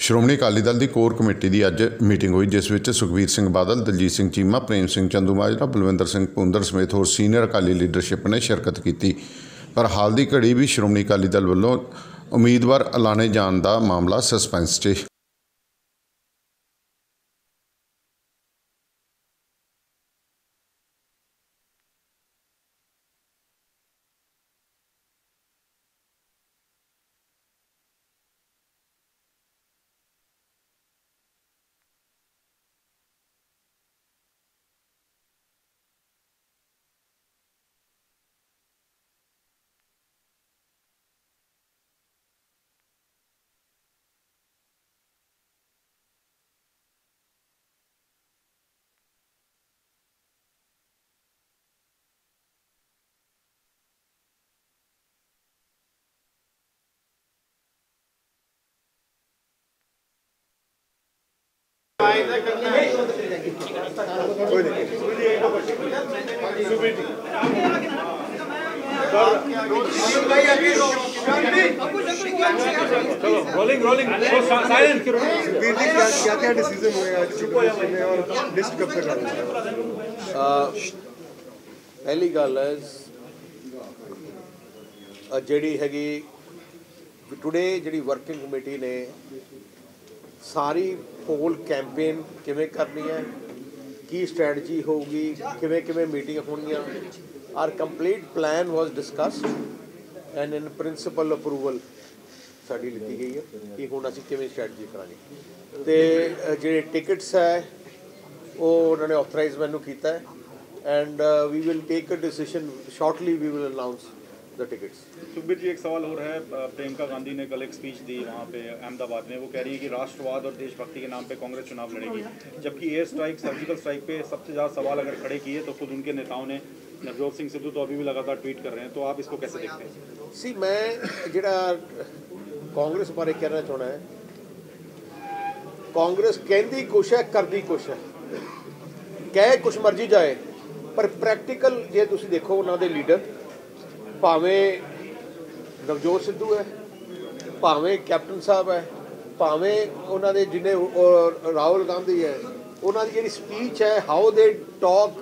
ਸ਼੍ਰੋਮਣੀ ਅਕਾਲੀ ਦਲ ਦੀ core committee ਦੀ ਅੱਜ ਮੀਟਿੰਗ ਹੋਈ, ਜਿਸ ਵਿੱਚ ਸੁਖਬੀਰ ਸਿੰਘ ਬਾਦਲ, ਦਲਜੀਤ ਸਿੰਘ ਚੀਮਾ, ਪ੍ਰੇਮ ਸਿੰਘ ਚੰਦੂਮਾਜਰਾ, ਬਲਵਿੰਦਰ ਸਿੰਘ ਭੁੰਦਰ ਸਮੇਤ ਹੋਰ ਸੀਨੀਅਰ ਅਕਾਲੀ ਲੀਡਰਸ਼ਿਪ ਨੇ ਸ਼ਿਰਕਤ ਕੀਤੀ। ਪਰ ਹਾਲ ਦੀ ਘੜੀ ਵੀ ਸ਼੍ਰੋਮਣੀ ਅਕਾਲੀ ਦਲ ਵੱਲੋਂ ਉਮੀਦਵਾਰ ਐਲਾਨੇ ਜਾਣ ਦਾ ਮਾਮਲਾ ਸਸਪੈਂਸ 'ਚ ਹੈ rolling rolling silent Veer ji क्या क्या क्या डिसीजन हुए आज की कमीशन में और लिस्ट कब तक आ रही है ਪਹਿਲੀ ਗੱਲ ਹੈ ਅ, ਜਿਹੜੀ ਹੈਗੀ ਟੁਡੇ ਜਿਹੜੀ ਵਰਕਿੰਗ ਕਮੇਟੀ ਨੇ ਸਾਰੀ ਪੋਲ ਕੈਂਪੇਨ ਕਿਵੇਂ ਕਰਨੀ ਹੈ? ਕੀ ਸਟ੍ਰੈਟਜੀ ਹੋਊਗੀ? ਕਿਵੇਂ ਕਿਵੇਂ ਮੀਟਿੰਗ ਹੋਣਗੀਆਂ? Our complete plan was discussed and in principle approval ਸਾਡੀ ਲਿੱਤੀ ਗਈ ਹੈ ਕਿ ਹੁਣ ਅਸੀਂ ਕਿਵੇਂ ਸਟ੍ਰੈਟਜੀ ਕਰਾਂਗੇ। ਤੇ ਜਿਹੜੇ ਟਿਕਟਸ ਹੈ, ਉਹ ਉਹਨਾਂ ਨੇ ਆਥੋਰਾਈਜ਼ ਮੈਨੂੰ ਕੀਤਾ and we will take a decision shortly we will announce the tickets Sukhbir ji एक सवाल हो रहा है अ, प्रियंका गांधी ने कल एक स्पीच दी वहाँ पे अहमदाबाद में वो कह रही है कि राष्ट्रवाद और देशभक्ति के नाम पे कांग्रेस चुनाव लड़ेगी जबकि एयर स्ट्राइक सर्जिकल स्ट्राइक पे सबसे ज़्यादा सवाल अगर खड़े किए तो खुद उनके नेताओं ने नवजोत सिंह सिद्धू तो अभी भी लगातार ट्वीट कर रहे हैं तो आप इसको कैसे देखते हैं ਸੀ ਮੈਂ ਜਿਹੜਾ ਕਾਂਗਰਸ ਬਾਰੇ ਕਹਿਣਾ ਚਾਹਣਾ ਹੈ ਕਾਂਗਰਸ ਕਹਿੰਦੀ ਕੁਛ ਹੈ ਕਰਦੀ ਕੁਛ ਹੈ ਕਹਿ ਕੁਛ ਮਰਜ਼ੀ ਜਾਏ ਪਰ ਪ੍ਰੈਕਟੀਕਲ ਜੇ ਤੁਸੀਂ ਦੇਖੋ ਉਹਨਾਂ ਦੇ ਲੀਡਰ ਭਾਵੇਂ ਨਵਜੋਤ ਸਿੱਧੂ ਹੈ, ਭਾਵੇਂ ਕੈਪਟਨ ਸਾਹਿਬ ਹੈ, ਭਾਵੇਂ ਉਹਨਾਂ ਦੇ ਜਿਹਨੇ ਰਾਹੁਲ ਗਾਂਧੀ ਹੈ, ਉਹਨਾਂ ਦੀ ਜਿਹੜੀ ਸਪੀਚ ਹੈ how they talk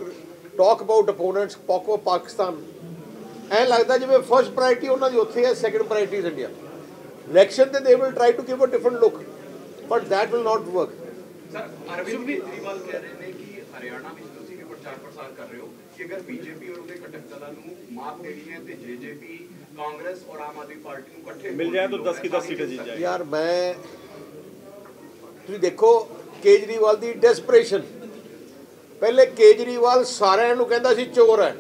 talk about opponents ਪਾਕੋ Pakistan, ਐ ਲੱਗਦਾ ਜਿਵੇਂ ਫਰਸਟ ਪ੍ਰਾਇੋਰਟੀ ਉਹਨਾਂ ਦੀ ਉੱਥੇ ਹੈ second priority is India election ਤੇ they will try to give a different look but that will not work sir Arvind Kejriwal ਕਹਿ ਰਹੇ ਨੇ ਕਿ ਹਰਿਆਣਾ ਵਿੱਚ ਤੁਸੀਂ ਵੀ ਪ੍ਰਚਾਰ ਪ੍ਰਸਾਰ ਕਰ ਰਹੇ ਹੋ। कि अगर बीजेपी और उनके घटक दलों को मात देनी है तो जेजेपी कांग्रेस और आम आदमी पार्टी को इकट्ठे मिल जाए तो 10 की 10 सीटें जीत जाए यार मैं ਤੁਸੀਂ ਦੇਖੋ ਕੇਜਰੀਵਾਲ ਦੀ ਡੈਸਪਰੇਸ਼ਨ ਪਹਿਲੇ ਕੇਜਰੀਵਾਲ ਸਾਰਿਆਂ ਨੂੰ ਕਹਿੰਦਾ ਸੀ ਚੋਰ ਹੈ।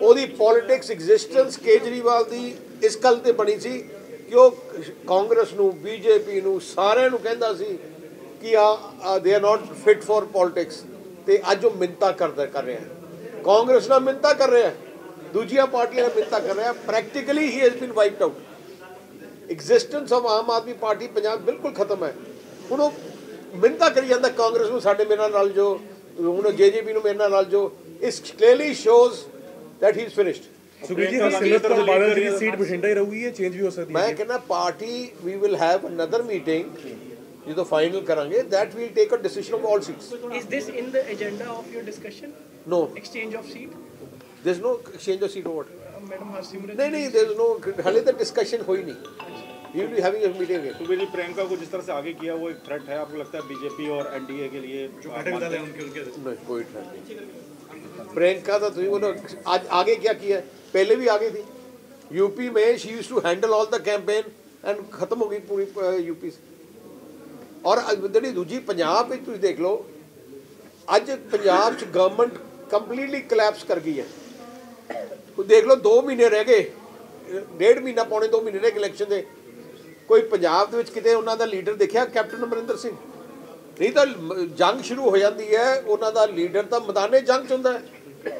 ਉਹਦੀ ਪੋਲਿਟਿਕਸ ਐਗਜ਼ਿਸਟੈਂਸ ਕੇਜਰੀਵਾਲ ਦੀ ਇਸ ਗੱਲ ਤੇ ਬਣੀ ਸੀ ਕਿ ਉਹ ਕਾਂਗਰਸ ਨੂੰ ਬੀਜੇਪੀ ਨੂੰ ਸਾਰਿਆਂ ਨੂੰ ਕਹਿੰਦਾ ਸੀ ਕਿ ਆ they are not fit for politics ਤੇ ਅੱਜ ਉਹ ਮਿੰਤਾ ਕਰਦਾ ਕਰ ਰਿਹਾ ਹੈ। ਕਾਂਗਰਸ ਨਾਲ ਮਿੰਤਾ ਕਰ ਰਿਹਾ ਹੈ ਦੂਜੀਆਂ ਪਾਰਟੀਆਂ ਨਾਲ ਮਿੰਤਾ ਕਰ ਰਿਹਾ ਹੈ practically he has been wiped out existence of Aam Aadmi Party Punjab ਬਿਲਕੁਲ ਖਤਮ ਹੈ। ਹੁਣ ਉਹ ਮਿੰਤਾ ਕਰੀ ਜਾਂਦਾ ਕਾਂਗਰਸ ਨੂੰ ਸਾਡੇ ਮੇਰੇ ਨਾਲ ਜੋ ਹੁਣ ਜੇਜੇਪੀ ਨੂੰ ਮੇਰੇ ਨਾਲ ਜੋ ਇਸ clearly shows that he is finished. Sukhbir ji Simrat ਤੋਂ ਬਾਦਲ ਦੀ ਸੀਟ ਬਠਿੰਡਾ ਹੀ ਰਹੂਗੀ ਇਹ ਚੇਂਜ ਵੀ ਹੋ ਸਕਦੀ ਹੈ ਮੈਂ ਕਹਿੰਦਾ party we will have another meeting ਜਦੋਂ ਫਾਈਨਲ ਕਰਾਂਗੇ that we will take a decision of all seats. Is this in the agenda of your discussion? no Exchange of seat? there's no exchange of seat over Uh, Madam Harsimran. ਨਹੀਂ ਨਹੀਂ there's no ਹਾਲੇ ਤੱਕ discussion ਹੋਈ ਨਹੀਂ we will be having a meeting again Sukhbir ji Priyanka को जिस तरह से आगे किया वो एक थ्रेट है आपको लगता है बीजेपी और एनडीए के लिए जो घटक दल है उनके उनके नहीं कोई ठहर नहीं प्रियंका तो तुझे बोलो आज आगे क्या किया है पहले भी आगे थी यूपी में she use to handle all the campaign and खत्म हो गई पूरी यूपी से ਔਰ ਅ- ਜਿਹੜੀ ਦੂਜੀ ਪੰਜਾਬ ਵਿੱਚ ਤੁਸੀਂ ਦੇਖ ਲਓ ਅੱਜ ਪੰਜਾਬ 'ਚ ਗਵਰਨਮੈਂਟ ਕੰਪਲੀਟਲੀ ਕਲੈਪਸ ਕਰ ਗਈ ਹੈ ਉਹ ਦੇਖ ਲਓ 2 ਮਹੀਨੇ ਰਹਿ ਗਏ ਅ, ਡੇਢ ਮਹੀਨਾ ਪੌਣੇ 2 ਮਹੀਨੇ ਰਹਿ ਗਏ ਇਲੈਕਸ਼ਨ ਦੇ ਕੋਈ ਪੰਜਾਬ ਦੇ ਵਿੱਚ ਕਿਤੇ ਉਹਨਾਂ ਦਾ ਲੀਡਰ ਦੇਖਿਆ ਕੈਪਟਨ ਅਮਰਿੰਦਰ ਸਿੰਘ ਨਹੀਂ ਤਾਂ ਮ- ਜੰਗ ਸ਼ੁਰੂ ਹੋ ਜਾਂਦੀ ਹੈ ਉਹਨਾਂ ਦਾ ਲੀਡਰ ਤਾਂ ਮੈਦਾਨੇ ਜੰਗ 'ਚ ਹੁੰਦਾ ਹੈ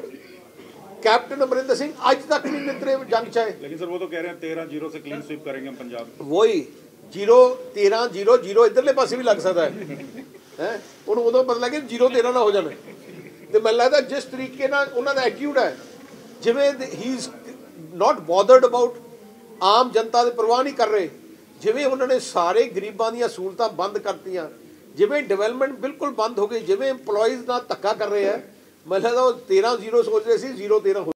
ਕੈਪਟਨ ਅਮਰਿੰਦਰ ਸਿੰਘ ਅੱਜ ਤੱਕ ਨਹੀਂ ਨਿਤਰੇ ਜੰਗ 'ਚ ਆਏ लेकिन सर वो तो कह रहे हैं तेरह जीरो से क्लीन स्वीप करेंगे हम पंजाब ਵੋਈ 0 13 0 0 ਇਧਰਲੇ ਪਾਸੇ ਵੀ ਲੱਗ ਸਕਦਾ ਹੈ ਹੈ ਉਹਨੂੰ ਉਦੋਂ ਪਤਾ ਲੱਗੇ 0 13 ਨਾ ਹੋ ਜਾਣਾ ਤੇ ਮੈਨੂੰ ਲੱਗਦਾ ਜਿਸ ਤਰੀਕੇ ਨਾਲ ਉਹਨਾਂ ਦਾ ਐਟੀਟਿਊਡ ਹੈ, ਜਿਵੇਂ ਹੀ ਇਜ਼ ਨਾਟ ਬੋਦਰਡ ਅਬਾਊਟ ਆਮ ਜਨਤਾ ਦੇ ਪਰਵਾਹ ਨਹੀਂ ਕਰ ਰਹੇ, ਜਿਵੇਂ ਉਹਨਾਂ ਨੇ ਸਾਰੇ ਗਰੀਬਾਂ ਦੀਆਂ ਸਹੂਲਤਾਂ ਬੰਦ ਕਰਤੀਆਂ, ਜਿਵੇਂ ਡਿਵੈਲਪਮੈਂਟ ਬਿਲਕੁਲ ਬੰਦ ਹੋ ਗਈ, ਜਿਵੇਂ EMPLOYEES ਨਾਲ ਧੱਕਾ ਕਰ ਰਹੇ ਆ ਮੈਨੂੰ ਲੱਗਦਾ ਉਹ 13 ਜ਼ੀਰੋ ਸੋਚ ਰਹੇ ਸੀ 0 13